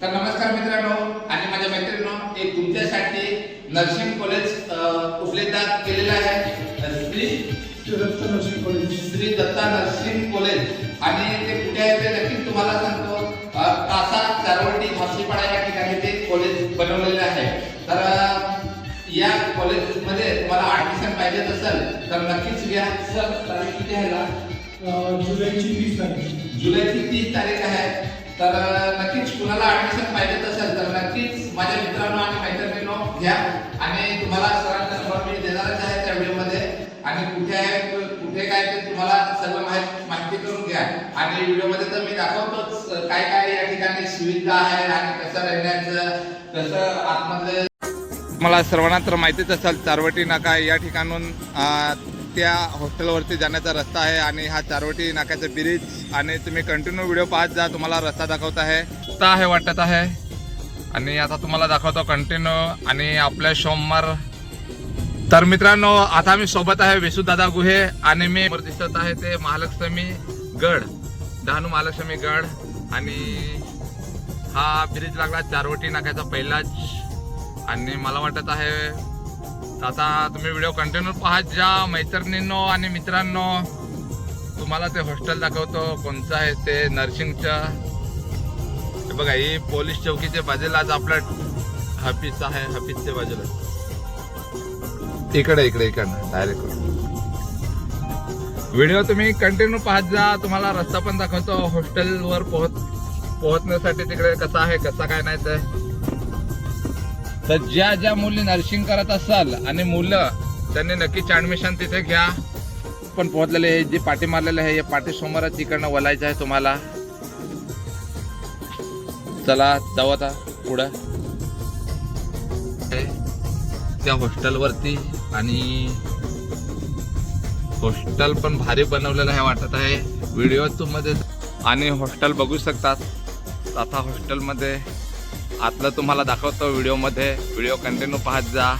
तर नमस्कार मित्रांनो आणि माझ्या मैत्रिणींनो एक तुमच्यासाठी नर्सिंग कॉलेज उपलब्ध केलेलं आहे. Shri Datta nursing college. Shri Datta nursing college. आणि ते कुठे आहे ते नक्कीच तुम्हाला सांगतो. कासा चारवटी झाशीपाडा या ठिकाणी ते कॉलेज बनवलेले आहे. तर या कॉलेजमध्ये तुम्हाला ऍडमिशन पाहिजे असेल तर नक्कीच घ्या. सर तारीख किती आहे? ना? जुलैची वीस तारीख. जुलैची तीस तारीख आहे. तर नक्कीच कुणाला ऍडमिशन पाहिजे असेल तर नक्कीच माझ्या मित्रांनो आणि मैत्रिणींनो घ्या. आणि तुम्हाला सरांचा नंबर मी देणारच आहे त्या व्हिडिओमध्ये. आणि कुठे आहे कुठे काय ते तुम्हाला सर्व माहिती माहिती करून घ्या. आणि व्हिडिओमध्ये तर मी दाखवतोच काय काय या ठिकाणी सुविधा आहे आणि कसं राहण्याचं कसं आतमधलं मला सर्वांना तर माहितीच असेल चारवटी नाका या ठिकाणून त्या हॉस्टेलवरती जाण्याचा रस्ता आहे आणि हा चारवटी नाक्याचा ब्रिज आणि तुम्ही कंटिन्यू व्हिडिओ पाहत जा तुम्हाला रस्ता दाखवत आहे. रस्ता आहे वाटत आहे. आणि आता तुम्हाला दाखवतो कंटिन्यू आणि आपल्या सोमवार. तर मित्रांनो आता मी सोबत आहे विसूदादा गुहे आणि मी दिसत आहे ते महालक्ष्मी गड डहाणू महालक्ष्मी गड. आणि हा ब्रिज लागला चारवटी नाक्याचा पहिलाच. आणि मला वाटत आहे आता तुम्ही व्हिडिओ कंटिन्यू पाहत जा मैत्रिणींनो आणि मित्रांनो. तुम्हाला ते हॉस्टेल दाखवतो कोणचं आहे ते नर्सिंगचं. बघा ही पोलीस चौकीच्या बाजूलाच आपलं हफीज आहे हफीजच्या बाजूला. इकडे इकडे इकडं डायरेक्ट व्हिडिओ तुम्ही कंटिन्यू पाहत जा तुम्हाला रस्ता पण दाखवतो हॉस्टेलवर पोहोच पोहोचण्यासाठी तिकडे कसा आहे कसा काय नाही ते. तर ज्या ज्या मुली नर्सिंग करत असाल आणि मुलं त्यांनी नक्कीच ऍडमिशन तिथे घ्या. पण पोहोचलेले आहे जे पाठी मारलेले आहे या पाठी समोरच वलायचं आहे तुम्हाला. चला जाऊ आता पुढं. हे, त्या हॉस्टेलवरती आणि हॉस्टेल पण भारी बनवलेलं आहे वाटत आहे. व्हिडिओ तुम्ही आणि हॉस्टेल बघू शकतात. आता हॉस्टेलमध्ये आतलं तुम्हाला दाखवतो व्हिडिओमध्ये. व्हिडिओ कंटिन्यू पाहत जा.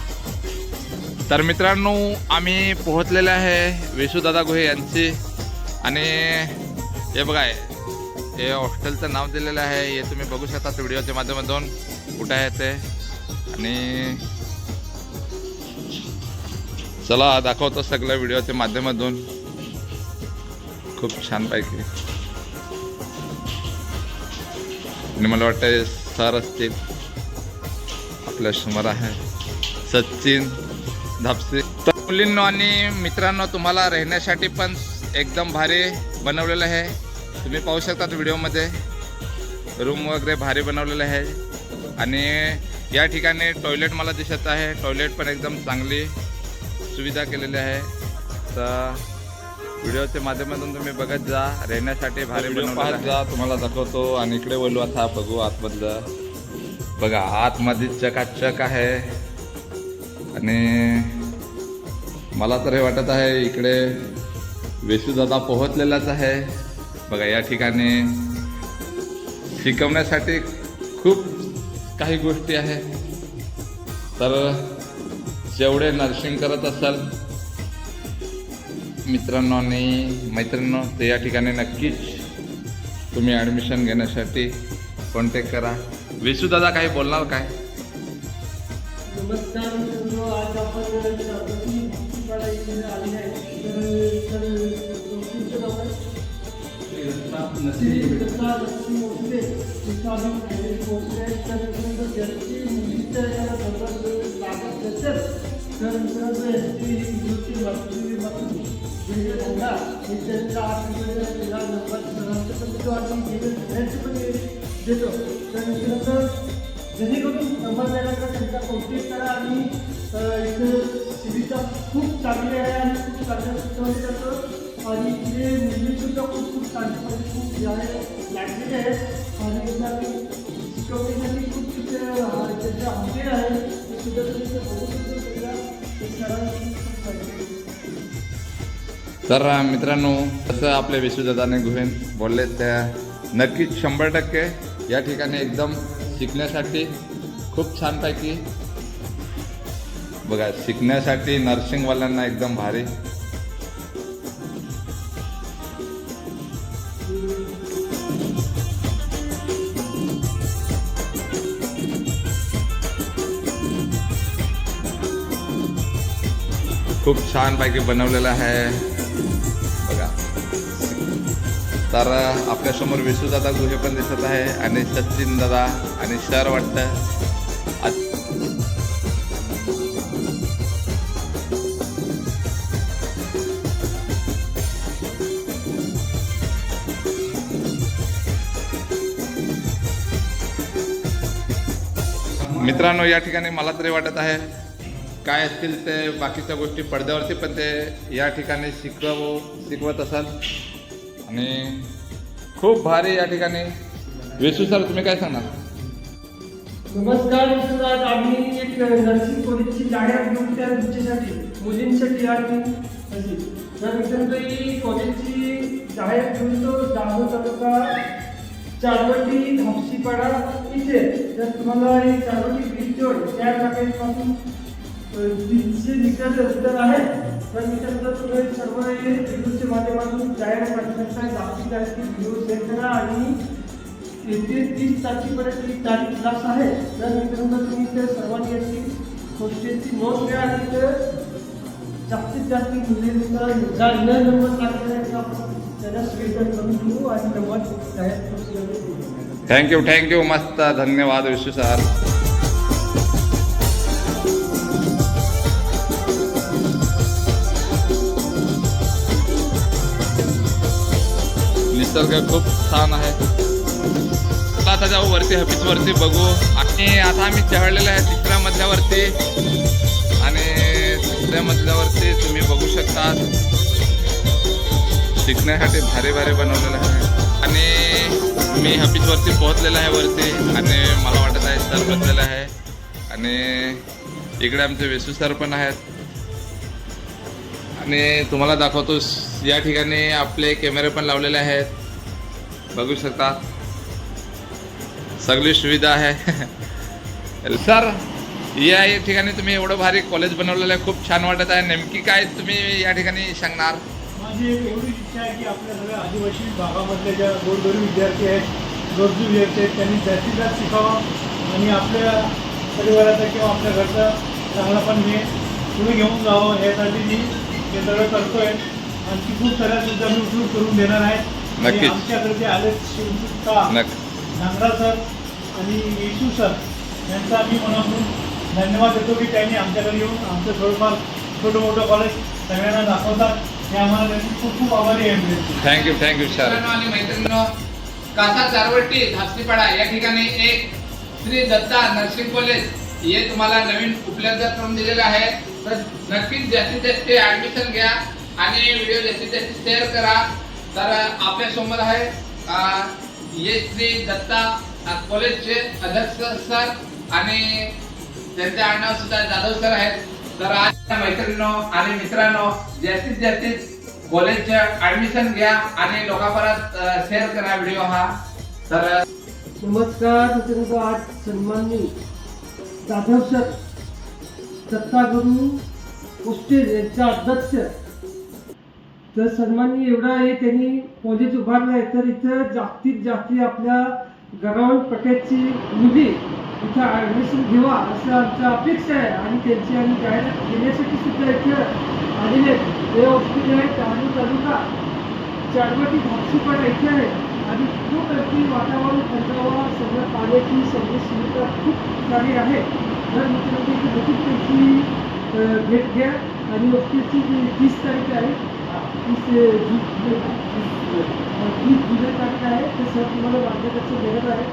तर मित्रांनो आम्ही पोहोचलेले आहे विशुदादा गुहे यांची. आणि हे बघा हे हॉस्टेलचं नाव दिलेलं आहे. हे तुम्ही बघू शकता व्हिडिओच्या माध्यमातून कुठं आहे ते. आणि चला दाखवतो सगळ्या व्हिडिओच्या माध्यमातून. खूप छान पैकी. आणि मला वाटतं सर असतील. आपल्यासमोर आहे. सचिन धापसे. तर मुलींनो आणि मित्रांनो तुम्हाला राहण्यासाठी पण एकदम भारी बनवलेलं आहे. तुम्ही पाहू शकता व्हिडिओमध्ये. रूम वगैरे भारी बनवलेलं आहे. आणि या ठिकाणी टॉयलेट मला दिसत आहे. टॉयलेट पण एकदम चांगली सुविधा केलेली आहे. तर व्हिडिओच्या माध्यमातून तुम्ही बघत जा राहण्यासाठी भारी पाहत जा तुम्हाला दाखवतो आणि इकडे बोलू आता बघू आतमधलं. बघा आतमध्ये चकाचक आहे. आणि मला तर हे वाटत आहे इकडे वेसूदादा पोहोचलेलाच आहे. बघा या ठिकाणी शिकवण्यासाठी खूप काही गोष्टी आहेत. तर जेवढे नर्सिंग करत असाल मित्रांनो आणि मैत्रिणींनो ते या ठिकाणी नक्कीच तुम्ही ॲडमिशन घेण्यासाठी कॉन्टॅक्ट करा विसूदादा काही बोलणार काय नमस्कार आज आपण तर तर मित्रांनो, ज्यांची मुलीच्या याला संदर्भ त्यांचा नंबर सरांचा आणि तर त्यांचा कौतुक करा आणि इथं खूप चांगली आहे आणि खूप चांगल्या शिकवले जातं आणि इथे मुलीसुद्धा खूप खूप चांगली खूप आहे लागलेले आहेत आणि शिकवण्यासाठी खूप तिथे अ, ज्यांचे आहे ते सुद्धा तुम्ही बघू शकता तर मित्रांनो जसं आपले विश्वदादाने गुहेन बोलले त्या नक्कीच शंभर टक्के या ठिकाणी एकदम शिकण्यासाठी खूप छानपैकी बघा शिकण्यासाठी नर्सिंगवाल्यांना एकदम भारी. खूप छानपैकी बनवलेलं आहे. तर आपल्यासमोर विसूदादा गुहे पण दिसत आहे आणि सचिन दादा आणि सर वाटतं. मित्रांनो या ठिकाणी मला तरी वाटत आहे काय असतील ते बाकीच्या गोष्टी पडद्यावरती पण ते या ठिकाणी शिकव शिकवत असाल. आणि खूप भारी या ठिकाणी. वेसू सर तुम्ही काय सांगणार? नमस्कार आज आम्ही एक नर्सिंग कॉलेजची जाहिरात घेऊन त्या तुमच्यासाठी मुलींसाठी आणि अशी तर मित्रांनो कॉलेजची जाहिरात घेऊन तो दामो तालुका चारवटी धापशीपाडा इथे. तर तुम्हाला हे चारवटी बीच त्या जागेपासून तीनशे मीटर अंतर आहे. तर मित्रांनो तुम्ही सर्व व्हिडिओच्या माध्यमातून जाहिरात करण्याचा जास्तीत जास्त व्हिडिओ शेअर करा आणि येते तीस तारखेपर्यंत ही तारीख क्लास आहे. तर मित्रांनो तुम्ही ते सर्वांनी याची गोष्टींची नोंद घ्या आणि ते जास्तीत जास्त मुलींचा न नंबर टाकण्याचा त्याला स्वीकार करून घेऊ आणि नंबर जाहीर करू थँक्यू थँक्यू मस्त. धन्यवाद विश्व सर निसर्ग खूप छान आहे. चला आता जाऊ वरती हबीज वरती बघू. आणि आता आम्ही चढलेलो आहे तिसऱ्या मजल्यावरती. आणि तिसऱ्या मजल्यावरती तुम्ही बघू शकता शिकण्यासाठी भारी भारी बनवलेलं आहे. आणि मी हबीजवरती पोहोचलेलो आहे वरती. आणि मला वाटत आहे सर बसलेलं आहे. आणि इकडे आमचे वेसू सर पण आहेत. आणि तुम्हाला दाखवतो या ठिकाणी आपले कॅमेरे पण लावलेले आहेत. बघू शकता. सगळी सुविधा आहे. सर या ठिकाणी तुम्ही एवढं भारी कॉलेज बनवलेलं आहे खूप छान वाटत आहे. नेमकी काय तुम्ही या ठिकाणी सांगणार? माझी एक एवढी इच्छा आहे की आपल्या सगळ्या आदिवासी भागामधले ज्या गोरगरीब विद्यार्थी आहेत गरजू विद्यार्थी आहेत त्यांनी जास्तीत जास्त शिकावं आणि आपल्या परिवाराचा किंवा आपल्या घरचा चांगला पण हे पुढे घेऊन जावं यासाठी मी हे सगळं करतोय. आणखी खूप साऱ्या सुद्धा मी उपयोग करून देणार आहे. नक्कीच. आमच्याकडे जे आले नक्की. नांगरा सर आणि येशू सर यांचा मी मनापासून धन्यवाद देतो की त्यांनी आमच्याकडे येऊन आमचं थोडंफार छोटं मोठं कॉलेज सगळ्यांना दाखवतात. हे आम्हाला त्यांनी खूप खूप आभारी आहे थँक्यू थँक्यू सर आणि मैत्रिणींनो कासा चारवटी धापसीपाडा या ठिकाणी एक श्री दत्ता नर्सिंग कॉलेज हे तुम्हाला नवीन उपलब्ध करून दिलेलं आहे. तर नक्कीच जास्तीत जास्त ऍडमिशन घ्या आणि व्हिडिओ जास्तीत जास्त शेअर करा. तर आपल्यासमोर आहे श्री दत्ता कॉलेजचे अध्यक्ष सर आणि त्यांचे आडनाव सुद्धा जाधव सर आहेत. तर आज मैत्रिणीनो आणि मित्रांनो जास्तीत जास्तीत कॉलेजचे ऍडमिशन घ्या आणि लोकांपर्यंत शेअर करा व्हिडिओ हा. तर नमस्कार मित्रांनो आज सन्माननी जाधव सर दत्तागुरू पोस्टेज यांचा अध्यक्ष तर सन्माननी एवढा आहे त्यांनी कॉलेज उभारलं आहे तर इथं जास्तीत जास्त आपल्या गरावण पटेलची मुली इथं ॲडमिशन घेवा असं आमच्या अपेक्षा आहे. आणि त्यांची आम्ही जाहिरात घेण्यासाठी सुद्धा इथं आलेले आहेत. हे हॉस्पिटल आहे डहाणू तालुका. चारवटी धापशीपाडा इथे आहे. आणि खूप अगदी वातावरण थंडावा सगळं पाण्याची सगळी सुविधा खूप सारी आहे. तर मित्रांनो इथे नक्कीच त्यांची भेट घ्या. आणि हॉस्पिटलची जी तीस तारीख आहे तीस अं, जून तीस अं, तीस जुलै आहे तसं सर तुम्हाला मार्गदर्शन देणार आहे